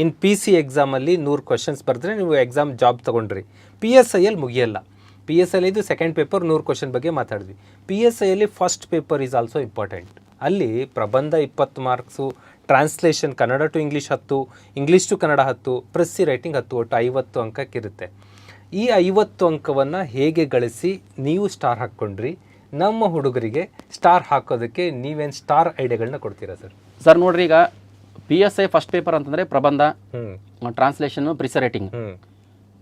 ಇನ್ P C ಎಕ್ಸಾಮಲ್ಲಿ ನೂರು questions ಬರೆದ್ರೆ ನೀವು ಎಕ್ಸಾಮ್ ಜಾಬ್ ತೊಗೊಂಡ್ರಿ. ಪಿ ಎಸ್ ಐಯಲ್ಲಿ ಮುಗಿಯಲ್ಲ. ಪಿ ಎಸ್ ಐಲಿ ಇದು ಸೆಕೆಂಡ್ ಪೇಪರ್ ನೂರು ಕ್ವಶನ್ ಬಗ್ಗೆ ಮಾತಾಡಿದ್ವಿ. P S ಐಯಲ್ಲಿ first paper is also important ಅಲ್ಲಿ ಪ್ರಬಂಧ ಇಪ್ಪತ್ತು marks translation Kannada to English ಹತ್ತು ಇಂಗ್ಲೀಷ್ ಟು ಕನ್ನಡ ಹತ್ತು, ಪ್ರೆಸ್ಸಿ ರೈಟಿಂಗ್ ಹತ್ತು, ಒಟ್ಟು ಐವತ್ತು ಅಂಕಕ್ಕಿರುತ್ತೆ ಈ ಐವತ್ತು ಅಂಕವನ್ನು ಹೇಗೆ ಗಳಿಸಿ ನೀವು ಸ್ಟಾರ್ ಹಾಕ್ಕೊಂಡ್ರಿ? ನಮ್ಮ ಹುಡುಗರಿಗೆ ಸ್ಟಾರ್ ಹಾಕೋದಕ್ಕೆ ನೀವೇನು ಸ್ಟಾರ್ ಐಡಿಯಾಗಳನ್ನ ಕೊಡ್ತೀರಾ ಸರ್? ಸರ್, ನೋಡ್ರಿ ಈಗ P S I first paper ಅಂತಂದ್ರೆ ಪ್ರಬಂಧ ಟ್ರಾನ್ಸ್ಲೇಷನ್ ಪ್ರಿಸರೇಟಿಂಗ್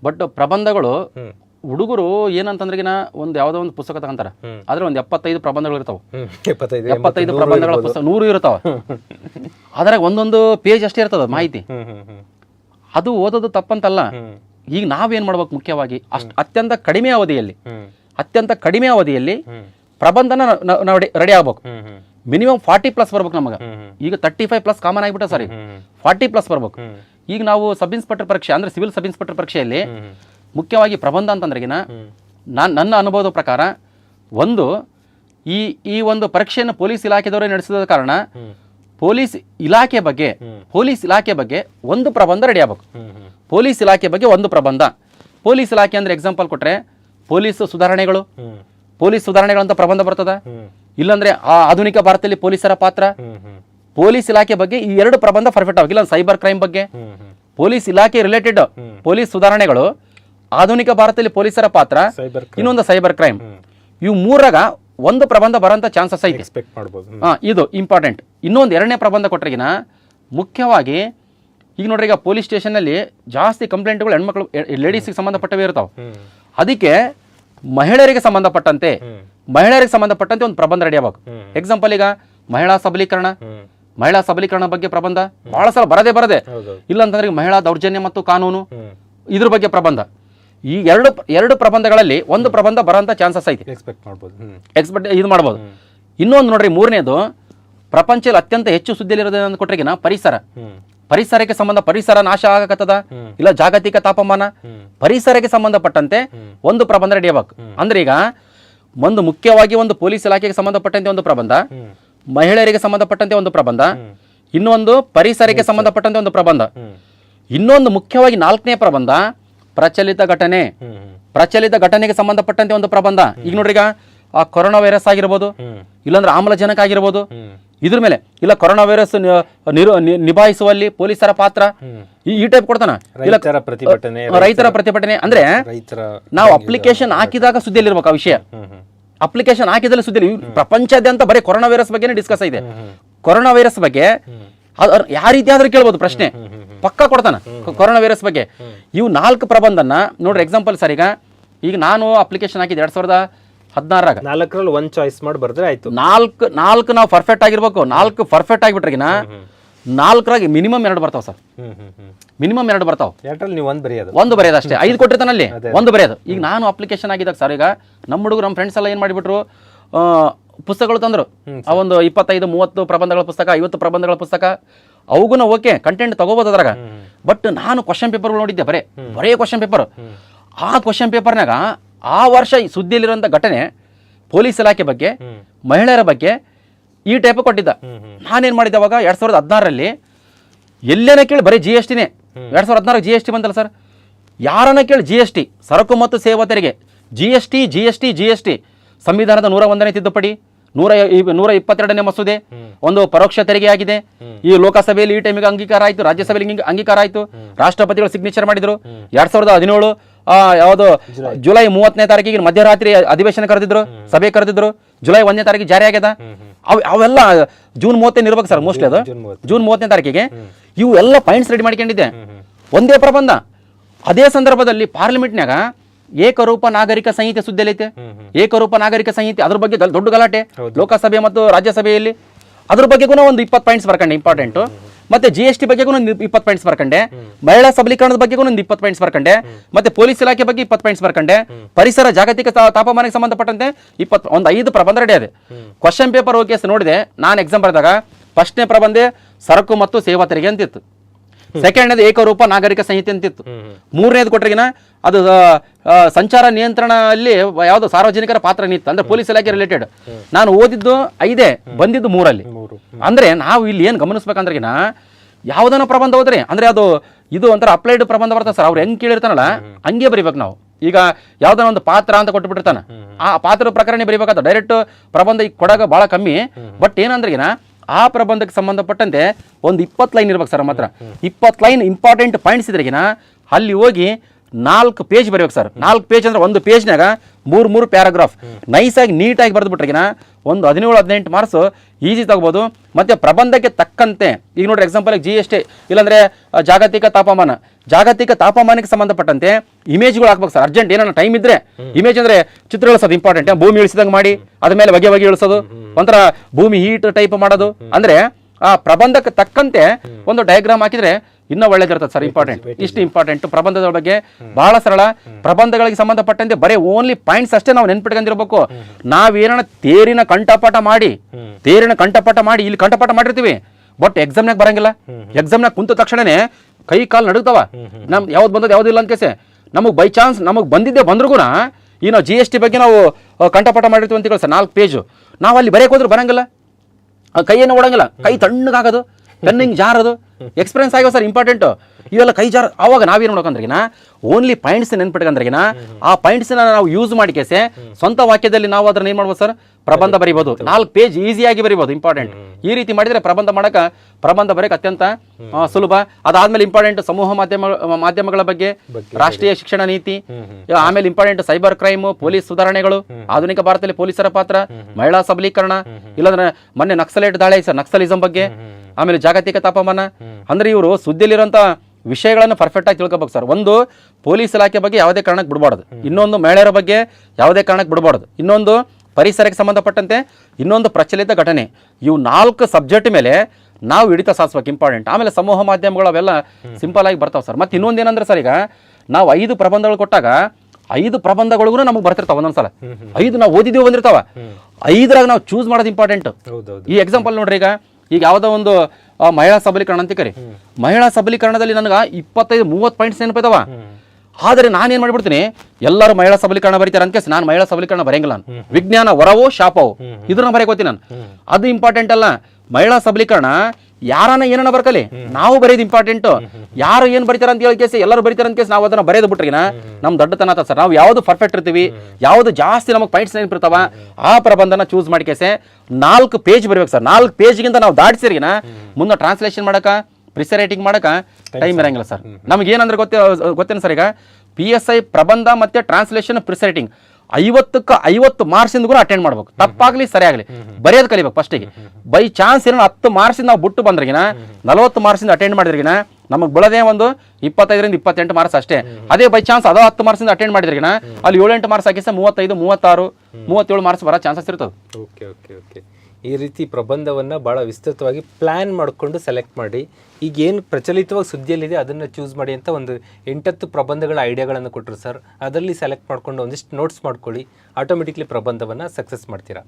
ಬಟ್ ಪ್ರಬಂಧಗಳು ಹುಡುಗರು ಏನಂತಂದ್ರೆಗಿನ ಒಂದು ಯಾವುದೋ ಒಂದು ಪುಸ್ತಕ ತಗೊಂತಾರ. ಆದ್ರೆ ಒಂದು ಎಪ್ಪತ್ತೈದು ಪ್ರಬಂಧಗಳು ಇರ್ತಾವೆ. ಎಪ್ಪತ್ತೈದು ಪ್ರಬಂಧಗಳ ಪುಸ್ತಕ ನೂರು ಇರ್ತಾವ. ಅದ್ರಾಗ ಒಂದೊಂದು ಪೇಜ್ ಅಷ್ಟೇ ಇರ್ತದ ಮಾಹಿತಿ. ಅದು ಓದೋದು ತಪ್ಪಂತಲ್ಲ ಈಗ ನಾವೇನ್ ಮಾಡ್ಬೇಕು ಮುಖ್ಯವಾಗಿ? ಅಷ್ಟು ಅತ್ಯಂತ ಕಡಿಮೆ ಅವಧಿಯಲ್ಲಿ ಅತ್ಯಂತ ಕಡಿಮೆ ಅವಧಿಯಲ್ಲಿ ಪ್ರಬಂಧನ ನಾವು ರೆಡಿ ಆಗ್ಬೇಕು. ಮಿನಿಮಮ್ ಫಾರ್ಟಿ ಪ್ಲಸ್ ಬರ್ಬೇಕು ನಮಗೆ. ಈಗ ತರ್ಟಿ ಫೈವ್ ಪ್ಲಸ್ ಕಾಮನ್ ಆಗಿಬಿಟ್ಟ ಸರಿ ಫಾರ್ಟಿ ಪ್ಲಸ್ ಬರ್ಬೇಕು. ಈಗ ನಾವು ಸಬ್ ಇನ್ಸ್ಪೆಕ್ಟರ್ ಪರೀಕ್ಷೆ ಅಂದ್ರೆ ಸಿವಿಲ್ ಸಬ್ ಇನ್ಸ್ಪೆಕ್ಟರ್ ಪರೀಕ್ಷೆಯಲ್ಲಿ ಮುಖ್ಯವಾಗಿ ಪ್ರಬಂಧ ಅಂತಂದ್ರೆಗಿನ ನಾನು ನನ್ನ ಅನುಭವದ ಪ್ರಕಾರ ಒಂದು ಈ ಈ ಒಂದು ಪರೀಕ್ಷೆಯನ್ನು ಪೊಲೀಸ್ ಇಲಾಖೆದವರೇ ನಡೆಸಿದ ಕಾರಣ ಪೊಲೀಸ್ ಇಲಾಖೆ ಬಗ್ಗೆ ಪೊಲೀಸ್ ಇಲಾಖೆ ಬಗ್ಗೆ ಒಂದು ಪ್ರಬಂಧ ರೆಡಿ ಆಗ್ಬೇಕು. ಪೊಲೀಸ್ ಇಲಾಖೆ ಬಗ್ಗೆ ಒಂದು ಪ್ರಬಂಧ. ಪೊಲೀಸ್ ಇಲಾಖೆ ಅಂದ್ರೆ ಎಕ್ಸಾಂಪಲ್ ಕೊಟ್ರೆ ಪೊಲೀಸ್ ಸುಧಾರಣೆಗಳು. ಪೊಲೀಸ್ ಸುಧಾರಣೆಗಳಂತ ಪ್ರಬಂಧ ಬರ್ತದ? ಇಲ್ಲಾಂದ್ರೆ ಆ ಆಧುನಿಕ ಭಾರತದಲ್ಲಿ ಪೊಲೀಸರ ಪಾತ್ರ? ಪೊಲೀಸ್ ಇಲಾಖೆ ಬಗ್ಗೆ ಈ ಎರಡು ಪ್ರಬಂಧ ಪರ್ಫೆಕ್ಟ್ ಆಗಿಲ್ಲ ಸೈಬರ್ ಕ್ರೈಮ್ ಬಗ್ಗೆ. ಪೊಲೀಸ್ ಇಲಾಖೆ ರಿಲೇಟೆಡ್ ಪೊಲೀಸ್ ಸುಧಾರಣೆಗಳು ಆಧುನಿಕ ಭಾರತದಲ್ಲಿ ಪೊಲೀಸರ ಪಾತ್ರ ಇನ್ನೊಂದು ಸೈಬರ್ ಕ್ರೈಮ್ ಇವು ಮೂರಾಗ ಒಂದು ಪ್ರಬಂಧ ಬರೋಂಥ ಚಾನ್ಸಸ್ ಐತಿ. ಹಾಂ ಇದು ಇಂಪಾರ್ಟೆಂಟ್ ಇನ್ನೊಂದು ಎರಡನೇ ಪ್ರಬಂಧ ಕೊಟ್ಟರೆಗಿನ ಮುಖ್ಯವಾಗಿ ಈಗ ನೋಡ್ರಿ ಈಗ ಪೊಲೀಸ್ ಸ್ಟೇಷನ್ನಲ್ಲಿ ಜಾಸ್ತಿ ಕಂಪ್ಲೇಂಟ್ಗಳು ಹೆಣ್ಮಕ್ಳು ಲೇಡೀಸ್ಗೆ ಸಂಬಂಧಪಟ್ಟವೇ ಇರ್ತಾವೆ. ಅದಕ್ಕೆ ಮಹಿಳೆಯರಿಗೆ ಸಂಬಂಧಪಟ್ಟಂತೆ ಮಹಿಳೆಯರಿಗೆ ಸಂಬಂಧಪಟ್ಟಂತೆ ಒಂದು ಪ್ರಬಂಧ ರೆಡಿ ಆಗಬೇಕು. ಎಕ್ಸಾಂಪಲ್ ಈಗ ಮಹಿಳಾ ಸಬಲೀಕರಣ. ಮಹಿಳಾ ಸಬಲೀಕರಣ ಬಗ್ಗೆ ಪ್ರಬಂಧ. ಬಹಳ ಸಲ ಬರದೇ ಬರದೆ. ಹೌದು ಇಲ್ಲ ಅಂತಂದ್ರೆ ಈಗ ಮಹಿಳಾ ದೌರ್ಜನ್ಯ ಮತ್ತು ಕಾನೂನು ಇದ್ರ ಬಗ್ಗೆ ಪ್ರಬಂಧ. ಈ ಎರಡು ಎರಡು ಪ್ರಬಂಧಗಳಲ್ಲಿ ಒಂದು ಪ್ರಬಂಧ ಬರೋಂಥ ಚಾನ್ಸಸ್ ಐತಿ. ಎಕ್ಸ್ಪೆಕ್ಟ್ ಮಾಡ್ಬೋದು. ಎಕ್ಸ್ಪೆಕ್ಟ್ ಇದು ಮಾಡ್ಬೋದು. ಇನ್ನೊಂದು ನೋಡ್ರಿ ಮೂರನೇದು ಪ್ರಪಂಚದಲ್ಲಿ ಅತ್ಯಂತ ಹೆಚ್ಚು ಸುದ್ದಿಯಲ್ಲಿರೋದು ಅಂತ ಕೊಟ್ರಿಗಿನ ಪರಿಸರ. ಪರಿಸರಕ್ಕೆ ಸಂಬಂಧ ಪರಿಸರ ನಾಶ ಆಗಕತ್ತದ? ಇಲ್ಲ ಜಾಗತಿಕ ತಾಪಮಾನ? ಪರಿಸರಕ್ಕೆ ಸಂಬಂಧಪಟ್ಟಂತೆ ಒಂದು ಪ್ರಬಂಧ ರೆಡಿ ಆಗ್ಬೇಕು ಅಂದ್ರೆ ಈಗ ಒಂದು ಮುಖ್ಯವಾಗಿ ಒಂದು ಪೊಲೀಸ್ ಇಲಾಖೆಗೆ ಸಂಬಂಧಪಟ್ಟಂತೆ ಒಂದು ಪ್ರಬಂಧ ಮಹಿಳೆಯರಿಗೆ ಸಂಬಂಧಪಟ್ಟಂತೆ ಒಂದು ಪ್ರಬಂಧ ಇನ್ನೊಂದು ಪರಿಸರಕ್ಕೆ ಸಂಬಂಧಪಟ್ಟಂತೆ ಒಂದು ಪ್ರಬಂಧ. ಇನ್ನೊಂದು ಮುಖ್ಯವಾಗಿ ನಾಲ್ಕನೇ ಪ್ರಬಂಧ ಪ್ರಚಲಿತ ಘಟನೆ. ಪ್ರಚಲಿತ ಘಟನೆಗೆ ಸಂಬಂಧಪಟ್ಟಂತೆ ಒಂದು ಪ್ರಬಂಧ. ಈಗ ನೋಡ್ರಿ ಈಗ ಆ ಕೊರೋನಾ ವೈರಸ್ ಆಗಿರ್ಬೋದು ಇಲ್ಲಾಂದ್ರೆ ಆಮ್ಲಜನಕ ಆಗಿರ್ಬೋದು ಇದ್ರ ಮೇಲೆ. ಇಲ್ಲ ಕೊರೋನಾ ವೈರಸ್ ನಿಭಾಯಿಸುವಲ್ಲಿ ಪೊಲೀಸರ ಪಾತ್ರ? ಈ ಟೈಪ್ ಕೊಡ್ತಾನ? ಇಲ್ಲ ರೈತರ ಪ್ರತಿಭಟನೆ ರೈತರ ಪ್ರತಿಭಟನೆ. ಅಂದ್ರೆ ನಾವು ಅಪ್ಲಿಕೇಶನ್ ಹಾಕಿದಾಗ ಸುದ್ದಿಯಲ್ಲಿರ್ಬೇಕು ಆ ವಿಷಯ. ಅಪ್ಲಿಕೇಶನ್ ಹಾಕಿದಲ್ಲಿ ಸುದ್ದಿ ಪ್ರಪಂಚದಾದ್ಯಂತ ಬರೀ ಕೊರೋನಾ ವೈರಸ್ ಬಗ್ಗೆ ಡಿಸ್ಕಸ್ ಇದೆ. ಹ್ಞೂ ಕೊರೋನಾ ವೈರಸ್ ಬಗ್ಗೆ ಯಾವ ರೀತಿ ಆದ್ರೂ ಕೇಳ್ಬೋದು ಪ್ರಶ್ನೆ. ಪಕ್ಕ ಕೊಡ್ತಾನ ಕೊರೋನಾ ವೈರಸ್ ಬಗ್ಗೆ. ಇವು ನಾಲ್ಕು ಪ್ರಬಂಧನ ನೋಡ್ರಿ ಎಕ್ಸಾಂಪಲ್ ಸರ್ ಈಗ. ಈಗ ನಾನು ಅಪ್ಲಿಕೇಶನ್ ಹಾಕಿದ್ದೆ ಎರಡ್ ಸಾವಿರದ ಹದಿನಾರಾಗ ನಾಲ್ಕರಲ್ಲಿ ಒಂದು ಚಾಯ್ಸ್ ಮಾಡಿ ಬರೆದ್ರೆ ಆಯ್ತು. ನಾಲ್ಕು ನಾಲ್ಕು ನಾವು ಪರ್ಫೆಕ್ಟ್ ಆಗಿರ್ಬೇಕು. ನಾಲ್ಕು ಪರ್ಫೆಕ್ಟ್ ಆಗಿಬಿಟ್ರಿಗಿನ ನಾಲ್ಕರಾಗಿ ಮಿನಿಮಮ್ ಎರಡು ಬರ್ತಾವ ಸರ್. ಮಿನಿಮಮ್ ಎರಡು ಬರ್ತಾವ. ಎರಡರಲ್ಲಿ ನೀವು ಒಂದು ಬರೆಯೋದು. ಒಂದು ಬರೆಯೋದು ಅಷ್ಟೇ. ಐದು ಕೊಟ್ಟಿರ್ತಾನಲ್ಲಿ ಒಂದು ಬರೆಯೋದು. ಈಗ ನಾನು ಅಪ್ಲಿಕೇಶನ್ ಆಗಿದ್ದಾಗ ಸರ್ ಈಗ ನಮ್ಮ ಹುಡುಗರು ನಮ್ಮ ಫ್ರೆಂಡ್ಸ್ ಎಲ್ಲ ಏನು ಮಾಡಿಬಿಟ್ರು ಪುಸ್ತಕಗಳು ತಂದರು. ಆ ಒಂದು ಇಪ್ಪತ್ತೈದು ಮೂವತ್ತು ಪ್ರಬಂಧಗಳ ಪುಸ್ತಕ ಐವತ್ತು ಪ್ರಬಂಧಗಳ ಪುಸ್ತಕ ಅವುಗೂ ಓಕೆ ಕಂಟೆಂಟ್ ತಗೋಬೋದು ಅದ್ರಾಗ. ಬಟ್ ನಾನು ಕ್ವಶನ್ ಪೇಪರ್ಗಳು ನೋಡಿದ್ದೆ ಬರೇ. ಬರೇ ಕ್ವಶನ್ ಪೇಪರ್ ಆ ಕ್ವಶನ್ ಪೇಪರ್ನಾಗ ಆ ವರ್ಷ ಈ ಸುದ್ದಿಯಲ್ಲಿರುವಂಥ ಘಟನೆ ಪೊಲೀಸ್ ಇಲಾಖೆ ಬಗ್ಗೆ ಮಹಿಳೆಯರ ಬಗ್ಗೆ ಈ ಟೈಪ್ ಕೊಟ್ಟಿದ್ದ. ನಾನೇನ್ ಮಾಡಿದ್ದೆ ಅವಾಗ? ಎರಡ್ ಸಾವಿರದ ಹದಿನಾರರಲ್ಲಿ ಎಲ್ಲೇನ ಕೇಳಿ ಬರೀ ಜಿ ಎಸ್ ಟಿನೇ ಎರಡ್ ಸಾವಿರದ ಹದಿನಾರು ಜಿ ಎಸ್ ಟಿ ಬಂತಲ್ಲ ಸರ್? ಯಾರನ್ನ ಕೇಳಿ ಜಿ ಎಸ್ ಟಿ ಸರಕು ಮತ್ತು ಸೇವಾ ತೆರಿಗೆ. G S T G S T G S T ಸಂವಿಧಾನದ ನೂರ ಒಂದನೇ ತಿದ್ದುಪಡಿ ನೂರ ನೂರ ಇಪ್ಪತ್ತೆರಡನೇ ಮಸೂದೆ ಒಂದು ಪರೋಕ್ಷ ತೆರಿಗೆ ಆಗಿದೆ. ಈ ಲೋಕಸಭೆಯಲ್ಲಿ ಈ ಟೈಮಿಗೆ ಅಂಗೀಕಾರ ಆಯಿತು ರಾಜ್ಯಸಭೆಯಲ್ಲಿ ಅಂಗೀಕಾರ ಆಯಿತು. ರಾಷ್ಟ್ರಪತಿಗಳು ಸಿಗ್ನೇಚರ್ ಮಾಡಿದ್ರು. ಎರಡ್ ಸಾವಿರದ ಹದಿನೇಳು ಯಾವುದು ಜುಲೈ. ಮೂವತ್ತನೇ ತಾರೀಕಿಗೆ ಮಧ್ಯರಾತ್ರಿ ಅಧಿವೇಶನ ಕರೆದಿದ್ರು ಸಭೆ ಕರೆದಿದ್ರು. ಜುಲೈ ಒಂದನೇ ತಾರೀಕಿಗೆ ಜಾರಿ ಆಗ್ಯದ. ಅವ್ ಅವೆಲ್ಲ ಜೂನ್ ಮೂವತ್ತನೇ ಇರ್ಬೇಕು ಸರ್ ಮೋಸ್ಟ್ಲಿ ಅದು? ಜೂನ್ ಮೂವತ್ತು. ಜೂನ್ ಮೂವತ್ತನೇ ತಾರೀಕಿಗೆ ಇವು ಎಲ್ಲ ಪಾಯಿಂಟ್ಸ್ ರೆಡಿ ಮಾಡ್ಕೊಂಡಿದ್ದೆ. ಒಂದೇ ಪ್ರಬಂಧ. ಅದೇ ಸಂದರ್ಭದಲ್ಲಿ ಪಾರ್ಲಿಮೆಂಟ್ನಾಗ ಏಕರೂಪ ನಾಗರಿಕ ಸಂಹಿತೆ ಸುದ್ದಿ ಐತೆ. ಏಕರೂಪ ನಾಗರಿಕ ಸಂಹಿತೆ ಅದ್ರ ಬಗ್ಗೆ ದೊಡ್ಡ ಗಲಾಟೆ. ಲೋಕಸಭೆ ಮತ್ತು ರಾಜ್ಯಸಭೆಯಲ್ಲಿ. ಅದ್ರ ಬಗ್ಗೆಗೂ ಒಂದು ಇಪ್ಪತ್ತು ಪಾಯಿಂಟ್ಸ್ ಬರ್ಕೊಂಡೆ ಇಂಪಾರ್ಟೆಂಟು ಮತ್ತೆ ಜಿ ಎಸ್ ಟಿ ಬಗ್ಗೆಗೂ ಒಂದು ಇಪ್ಪತ್ತು ಪಾಯಿಂಟ್ಸ್ ಬರ್ಕಂಡೆ. ಮಹಿಳಾ ಸಬಲೀಕರಣದ ಬಗ್ಗೆಗೂ ಒಂದು ಇಪ್ಪತ್ತು ಪಾಯಿಂಟ್ಸ್ ಬರ್ಕಂಡೆ. ಮತ್ತೆ ಪೊಲೀಸ್ ಇಲಾಖೆ ಬಗ್ಗೆ ಇಪ್ಪತ್ತು ಪಾಯಿಂಟ್ಸ್ ಬರ್ಕಂಡೆ. ಪರಿಸರ ಜಾಗತಿಕ ತಾಪಮಾನಕ್ಕೆ ಸಂಬಂಧಪಟ್ಟಂತೆ ಇಪ್ಪತ್ತು ಒಂದು ಐದು ಪ್ರಬಂಧ ರೆಡಿ ಇದೆ ಕ್ವಶನ್ ಪೇಪರ್ ಓಕೆ ನೋಡಿದೆ. ನಾನು ಎಕ್ಸಾಮ್ ಬರೆದಾಗ ಫಸ್ಟ್ನೇ ಪ್ರಬಂಧ ಸರಕು ಮತ್ತು ಸೇವಾ ತೆರಿಗೆ ಅಂತಿತ್ತು. ಸೆಕೆಂಡ್ನೇದು ಏಕರೂಪ ನಾಗರಿಕ ಸಂಹಿತೆ ಅಂತಿತ್ತು. ಮೂರನೇದು ಕೊಟ್ಟರೆಗಿನ ಅದು ಸಂಚಾರ ನಿಯಂತ್ರಣ ಅಲ್ಲಿ ಯಾವುದು ಸಾರ್ವಜನಿಕರ ಪಾತ್ರ ನಿಂತು ಅಂದ್ರೆ ಪೊಲೀಸ್ ಇಲಾಖೆ ರಿಲೇಟೆಡ್ ನಾನು ಓದಿದ್ದು ಐದೇ ಬಂದಿದ್ದು ಮೂರಲ್ಲಿ. ಅಂದ್ರೆ ನಾವು ಇಲ್ಲಿ ಏನು ಗಮನಿಸ್ಬೇಕಂದ್ರೆಗಿನ ಯಾವ್ದನ ಪ್ರಬಂಧ ಹೋದ್ರಿ ಅಂದ್ರೆ ಅದು ಇದು ಒಂಥರ ಅಪ್ಲೈಡ್ ಪ್ರಬಂಧ ಬರ್ತದೆ ಸರ್. ಅವ್ರು ಹೆಂಗ್ ಕೇಳಿರ್ತಾನಲ್ಲ ಹಂಗೆ ಬರಿಬೇಕು ನಾವು. ಈಗ ಯಾವ್ದಾನ ಒಂದು ಪಾತ್ರ ಅಂತ ಕೊಟ್ಬಿಟ್ಟಿರ್ತಾನೆ. ಆ ಪಾತ್ರ ಪ್ರಕರಣ ಬರಿಬೇಕಾದ. ಡೈರೆಕ್ಟ್ ಪ್ರಬಂಧ ಈಗ ಕೊಡಾಗ ಬಹಳ ಕಮ್ಮಿ. ಬಟ್ ಏನಂದ್ರೆ ಏನ ಆ ಪ್ರಬಂಧಕ್ಕೆ ಸಂಬಂಧಪಟ್ಟಂತೆ ಒಂದು ಇಪ್ಪತ್ತು ಲೈನ್ ಇರ್ಬೇಕು ಸರ್ ಮಾತ್ರ ಹತ್ರ. ಇಪ್ಪತ್ತು ಲೈನ್ ಇಂಪಾರ್ಟೆಂಟ್ ಪಾಯಿಂಟ್ಸ್ ಇದ್ರೆಗಿನ ಅಲ್ಲಿ ಹೋಗಿ ನಾಲ್ಕು ಪೇಜ್ ಬರೀಬೇಕು ಸರ್. ನಾಲ್ಕು ಪೇಜ್ ಅಂದ್ರೆ ಒಂದು ಪೇಜ್ನಾಗ ಮೂರು ಮೂರು ಪ್ಯಾರಾಗ್ರಾಫ್ ನೈಸಾಗಿ ನೀಟಾಗಿ ಬರೆದು ಬಿಟ್ರೆಗಿನ ಒಂದು ಹದಿನೇಳು ಹದಿನೆಂಟು ಮಾರ್ಕ್ಸ್ ಈಸಿ ತಗೋಬೋದು. ಮತ್ತೆ ಪ್ರಬಂಧಕ್ಕೆ ತಕ್ಕಂತೆ ಈಗ ನೋಡ್ರಿ ಎಕ್ಸಾಂಪಲ್ ಜಿ ಎಸ್ ಟಿ ಇಲ್ಲಾಂದರೆ ಜಾಗತಿಕ ತಾಪಮಾನ. ಜಾಗತಿಕ ತಾಪಮಾನಕ್ಕೆ ಸಂಬಂಧಪಟ್ಟಂತೆ ಇಮೇಜ್ಗಳು ಹಾಕ್ಬೇಕು ಸರ್. ಅರ್ಜೆಂಟ್ ಏನಾರ ಟೈಮ್ ಇದ್ರೆ ಇಮೇಜ್ ಅಂದ್ರೆ ಚಿತ್ರ ಇಳಿಸೋದು ಇಂಪಾರ್ಟೆಂಟ್ ಭೂಮಿ ಇಳಿಸಿದಂಗೆ ಮಾಡಿ ಅದ್ರ ಮೇಲೆ ಬಗೆ ಬಗೆ ಇಳಿಸೋದು. ಒಂಥರ ಭೂಮಿ ಹೀಟ್ ಟೈಪ್ ಮಾಡೋದು. ಅಂದ್ರೆ ಆ ಪ್ರಬಂಧಕ್ಕೆ ತಕ್ಕಂತೆ ಒಂದು ಡಯಾಗ್ರಾಮ್ ಹಾಕಿದ್ರೆ ಇನ್ನೂ ಒಳ್ಳೇದಿರ್ತದೆ ಸರ್ ಇಂಪಾರ್ಟೆಂಟ್ ಇಷ್ಟು ಇಂಪಾರ್ಟೆಂಟ್ ಪ್ರಬಂಧದ ಬಗ್ಗೆ ಬಹಳ ಸರಳ. ಪ್ರಬಂಧಗಳಿಗೆ ಸಂಬಂಧಪಟ್ಟಂತೆ ಬರೀ ಓನ್ಲಿ ಪಾಯಿಂಟ್ಸ್ ಅಷ್ಟೇ ನಾವು ನೆನ್ಪಿಟ್ಕೊಂಡಿರ್ಬೇಕು. ನಾವೇನ ತೇರಿನ ಕಂಠಪಾಠ ಮಾಡಿ ತೇರಿನ ಕಂಠಪಾಠ ಮಾಡಿ ಇಲ್ಲಿ ಕಂಠಪಾಠ ಮಾಡಿರ್ತೀವಿ. ಬಟ್ ಎಕ್ಸಾಮ್ನಾಗ ಬರಂಗಿಲ್ಲ. ಎಕ್ಸಾಮ್ನಾಗ ಕುಂತ ತಕ್ಷಣನೇ ಕೈ ಕಾಲು ನಡುಗ್ತಾವ. ನಮ್ ಯಾವ್ದು ಬಂದದ್ದು ಯಾವುದಿಲ್ಲ ಅಂತ ಕೇಸೆ ನಮಗೆ ಬೈ ಚಾನ್ಸ್ ನಮಗೆ ಬಂದಿದ್ದೆ ಬಂದ್ರೂ ಈ ನಾವು ಜಿ ಎಸ್ ಟಿ ಬಗ್ಗೆ ನಾವು ಕಂಠಪಾಠ ಮಾಡಿರ್ತೀವಿ ಅಂತ ಹೇಳಿ ಸರ್ ನಾಲ್ಕು ಪೇಜು ನಾವು ಅಲ್ಲಿ ಬರೆಯಕ್ಕೆ ಹೋದ್ರೆ ಬರಂಗಿಲ್ಲ. ಕೈಯನ್ನು ಓಡಂಗಿಲ್ಲ. ಕೈ ತಣ್ಣಗಾಗೋದು ಪೆನ್ನಿಂಗ್ ಜಾರದು. ಎಕ್ಸ್ಪೀರಿಯನ್ಸ್ ಆಗ್ಯಾವ ಸರ್ ಇಂಪಾರ್ಟೆಂಟ್ ಇವೆಲ್ಲ ಕೈ ಜಾರ. ಆವಾಗ ನಾವೇನು ನೋಡ್ಕೊಂಡ್ರಿಗಿನ? ಓನ್ಲಿ ಪಾಯಿಂಟ್ಸ್ ನೆನ್ಪಿಟ್ಕೊಂಡ್ರಿಗಿನ ಆ ಪಾಯಿಂಟ್ಸ್ನ ನಾವು ಯೂಸ್ ಮಾಡಿ ಕೇಸೆ ಸ್ವಂತ ವಾಕ್ಯದಲ್ಲಿ ನಾವು ಅದನ್ನ ಏನು ಮಾಡ್ಬೋದು ಸರ್? ಪ್ರಬಂಧ ಬರಿಬೋದು. ನಾಲ್ಕು ಪೇಜ್ ಈಸಿಯಾಗಿ ಬರಿಬೋದು ಇಂಪಾರ್ಟೆಂಟ್ ಈ ರೀತಿ ಮಾಡಿದ್ರೆ ಪ್ರಬಂಧ ಮಾಡಕ ಪ್ರಬಂಧ ಬರೆಯಕ್ಕೆ ಅತ್ಯಂತ ಸುಲಭ. ಅದಾದ್ಮೇಲೆ ಇಂಪಾರ್ಟೆಂಟ್ ಸಮೂಹ ಮಾಧ್ಯಮ ಮಾಧ್ಯಮಗಳ ಬಗ್ಗೆ ರಾಷ್ಟ್ರೀಯ ಶಿಕ್ಷಣ ನೀತಿ ಆಮೇಲೆ ಇಂಪಾರ್ಟೆಂಟ್ ಸೈಬರ್ ಕ್ರೈಮ್ ಪೊಲೀಸ್ ಸುಧಾರಣೆಗಳು ಆಧುನಿಕ ಭಾರತದಲ್ಲಿ ಪೊಲೀಸರ ಪಾತ್ರ ಮಹಿಳಾ ಸಬಲೀಕರಣ ಇಲ್ಲಾಂದ್ರೆ ಮೊನ್ನೆ ನಕ್ಸಲೇಟ್ ದಾಳಿ ಸರ್ ನಕ್ಸಲಿಸಂ ಬಗ್ಗೆ ಆಮೇಲೆ ಜಾಗತಿಕ ತಾಪಮಾನ ಅಂದ್ರೆ ಇವರು ಸುದ್ದಿಯಲ್ಲಿರುವಂತ ವಿಷಯಗಳನ್ನು ಪರ್ಫೆಕ್ಟ್ ಆಗಿ ತಿಳ್ಕೊಬೇಕು ಸರ್ ಒಂದು ಪೊಲೀಸ್ ಇಲಾಖೆ ಬಗ್ಗೆ ಯಾವುದೇ ಕಾರಣಕ್ಕೆ ಬಿಡಬಾರ್ದು. ಇನ್ನೊಂದು ಮಹಿಳೆಯರ ಬಗ್ಗೆ ಯಾವುದೇ ಕಾರಣಕ್ಕೆ ಬಿಡಬಾರ್ದು. ಇನ್ನೊಂದು ಪರಿಸರಕ್ಕೆ ಸಂಬಂಧಪಟ್ಟಂತೆ ಇನ್ನೊಂದು ಪ್ರಚಲಿತ ಘಟನೆ. ಇವು ನಾಲ್ಕು ಸಬ್ಜೆಕ್ಟ್ ಮೇಲೆ ನಾವು ಹಿಡಿತ ಸಾಧಿಸ್ಬೇಕು ಇಂಪಾರ್ಟೆಂಟ್ ಆಮೇಲೆ ಸಮೂಹ ಮಾಧ್ಯಮಗಳು ಅವೆಲ್ಲ ಸಿಂಪಲ್ ಆಗಿ ಬರ್ತಾವೆ ಸರ್ ಮತ್ತು ಇನ್ನೊಂದು ಏನಂದ್ರೆ ಸರ್ ಈಗ ನಾವು ಐದು ಪ್ರಬಂಧಗಳು ಕೊಟ್ಟಾಗ ಐದು ಪ್ರಬಂಧಗಳಿಗೂ ನಮಗೆ ಬರ್ತಿರ್ತಾವ ಒಂದೊಂದ್ಸಲ ಐದು ನಾವು ಓದಿದ್ದೀವಿ ಬಂದಿರ್ತಾವ. ಐದರಾಗ ನಾವು ಚೂಸ್ ಮಾಡೋದು ಇಂಪಾರ್ಟೆಂಟ್ ಈ ಎಕ್ಸಾಂಪಲ್ ನೋಡ್ರಿ ಈಗ ಈಗ ಯಾವುದೋ ಒಂದು ಮಹಿಳಾ ಸಬಲೀಕರಣ ಅಂತ ಕರೆ. ಮಹಿಳಾ ಸಬಲೀಕರಣದಲ್ಲಿ ನನಗೆ ಇಪ್ಪತ್ತೈದು ಮೂವತ್ತು ಪಾಯಿಂಟ್ಸ್ ನೆನಪಿದಾವ ಆದರೆ ನಾನೇನು ಮಾಡ್ಬಿಡ್ತೀನಿ? ಎಲ್ಲರೂ ಮಹಿಳಾ ಸಬಲೀಕರಣ ಬರೀತಾರೆ ಅಂತ ನಾನು ಮಹಿಳಾ ಸಬಲೀಕರಣ ಬರೆಯಂಗಿಲ್ಲ ನಾನು. ವಿಜ್ಞಾನ ವರವೋ ಶಾಪವೋ. ಇದನ್ನ ಬರೆಯಕೋತೀನಿ ನಾನು. ಅದು ಇಂಪಾರ್ಟೆಂಟ್ ಅಲ್ಲ. ಮಹಿಳಾ ಸಬಲೀಕರಣ ಯಾರನ್ನ ಏನನ್ನ ಬರ್ಕಲಿ? ನಾವು ಬರೆಯೋದು ಇಂಪಾರ್ಟೆಂಟ್ ಯಾರು ಏನ್ ಬರೀತಾರ ಅಂತ ಹೇಳಿ ಕೇಸ್ ಎಲ್ಲರೂ ಬರೀತಾರ ಅಂತ ಕೇಸ್ ನಾವು ಅದನ್ನ ಬರೆಯೋದು ಬಿಟ್ರಿಗಿನ ನಮ್ ದೊಡ್ಡತನ ಆತ ಸರ್. ನಾವು ಯಾವ್ದು ಪರ್ಫೆಕ್ಟ್ ಇರ್ತೀವಿ ಯಾವ್ದು ಜಾಸ್ತಿ ನಮಗೆ ಪಾಯಿಂಟ್ಸ್ ನೆನಪಿರ್ತಾವ ಆ ಪ್ರಬಂಧನ ಚೂಸ್ ಮಾಡಿ ಕೇಸೆ. ನಾಲ್ಕು ಪೇಜ್ ಬರ್ಬೇಕು ಸರ್. ನಾಲ್ಕು ಪೇಜ್ಗಿಂತ ನಾವು ದಾಟಿಸಿರಿಗಿನ ಮುಂದೆ ಟ್ರಾನ್ಸ್ಲೇಷನ್ ಮಾಡಕ ಪ್ರಿಸರೇಟಿಂಗ್ ಮಾಡಕ ಟೈಮ್ ಇರಂಗಿಲ್ಲ ಸರ್. ನಮ್ಗೆ ಏನಂದ್ರೆ ಗೊತ್ತೇ ಗೊತ್ತೇನು ಸರ್ ಈಗ? ಪಿ ಎಸ್ ಐ ಪ್ರಬಂಧ ಮತ್ತೆ ಟ್ರಾನ್ಸ್ಲೇಷನ್ ಪ್ರಿಸರೇಟಿಂಗ್ ಐವತ್ತಕ್ಕೆ ಐವತ್ತು ಮಾರ್ಕ್ಸಿಂದ ಕೂಡ ಅಟೆಂಡ್ ಮಾಡ್ಬೇಕು. ತಪ್ಪಾಗ್ಲಿ ಸರಿ ಆಗಲಿ ಬರೆಯೋದು ಕಲಿಬೇಕು ಫಸ್ಟಿಗೆ ಬೈ ಚಾನ್ಸ್ ಏನೋ ಹತ್ತು ಮಾರ್ಕ್ಸಿಂದ ನಾವು ಬಿಟ್ಟು ಬಂದ್ರಿಗಿನ, ನಲವತ್ತು ಮಾರ್ಕ್ಸಿಂದ ಅಟೆಂಡ್ ಮಾಡಿದ್ರಿಗಿನ, ನಮಗೆ ಬೀಳೋದೇ ಒಂದು ಇಪ್ಪತ್ತೈದರಿಂದ ಇಪ್ಪತ್ತೆಂಟು ಮಾರ್ಕ್ಸ್ ಅಷ್ಟೇ. ಅದೇ ಬೈ ಚಾನ್ಸ್ ಅದೋ ಹತ್ತು ಮಾರ್ಕ್ಸಿಂದ ಅಟೆಂಡ್ ಮಾಡಿದ್ರಿಗಿನ, ಅಲ್ಲಿ ಏಳೆಂಟು ಮಾರ್ಕ್ಸ್ ಹಾಕಿಸ ಮೂವತ್ತೈದು, ಮೂವತ್ತಾರು, ಮೂವತ್ತೇಳು ಮಾರ್ಕ್ಸ್ ಬರೋ ಚಾನ್ಸಸ್ ಇರ್ತದೆ. ಓಕೆ ಓಕೆ ಓಕೆ ಈ ರೀತಿ ಪ್ರಬಂಧವನ್ನು ಭಾಳ ವಿಸ್ತೃತವಾಗಿ ಪ್ಲ್ಯಾನ್ ಮಾಡಿಕೊಂಡು ಸೆಲೆಕ್ಟ್ ಮಾಡಿ. ಈಗ ಏನು ಪ್ರಚಲಿತವಾಗಿ ಸುದ್ದಿಯಲ್ಲಿದೆ ಅದನ್ನು ಚೂಸ್ ಮಾಡಿ ಅಂತ ಒಂದು ಎಂಟತ್ತು ಪ್ರಬಂಧಗಳ ಐಡಿಯಾಗಳನ್ನು ಕೊಟ್ಟರು ಸರ್ ಅದರಲ್ಲಿ ಸೆಲೆಕ್ಟ್ ಮಾಡ್ಕೊಂಡು ಒಂದಿಷ್ಟು ನೋಟ್ಸ್ ಮಾಡ್ಕೊಳ್ಳಿ. ಆಟೋಮೆಟಿಕ್ಲಿ ಪ್ರಬಂಧವನ್ನು ಸಕ್ಸಸ್ ಮಾಡ್ತೀರಾ?